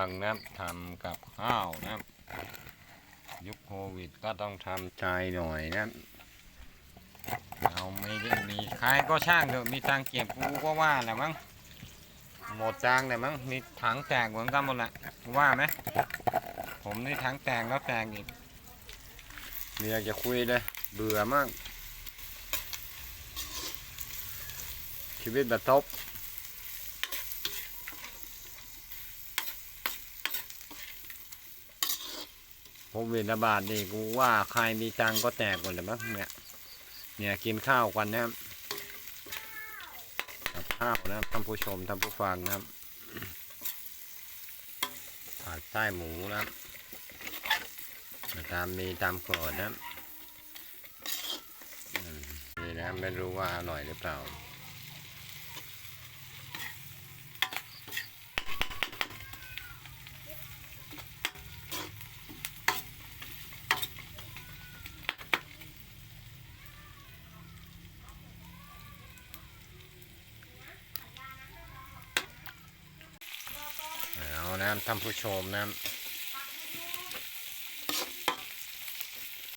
ฟังนะทำกับข้าวนะยุคโควิดก็ต้องทำใจหน่อยนะเราไม่ได้มีใครก็ช่างเถอะมีตังเก็บกูก็ว่าแหละมั้งหมดจางเลยมั้งมีถังแตกเหมือนกันหมดแหละว่าไหมผมนี่ถังแตกแล้วแตกอีกเมียจะคุยเลยเบื่อมาก ชีวิตแบบทบ โควิดรบาดนี่กูว่าใครมีตังก็แตกหมดเลยมั้งเนี่ย เนี่ยกินข้าวกันนะครับกับข้าวนะครับท่านผู้ชมท่านผู้ฟังนะครับผัดไส้หมูนะครับตามมีตามกอดนะครับนี่นะไม่รู้ว่าอร่อยหรือเปล่า นะครับท่านผู้ชมนะ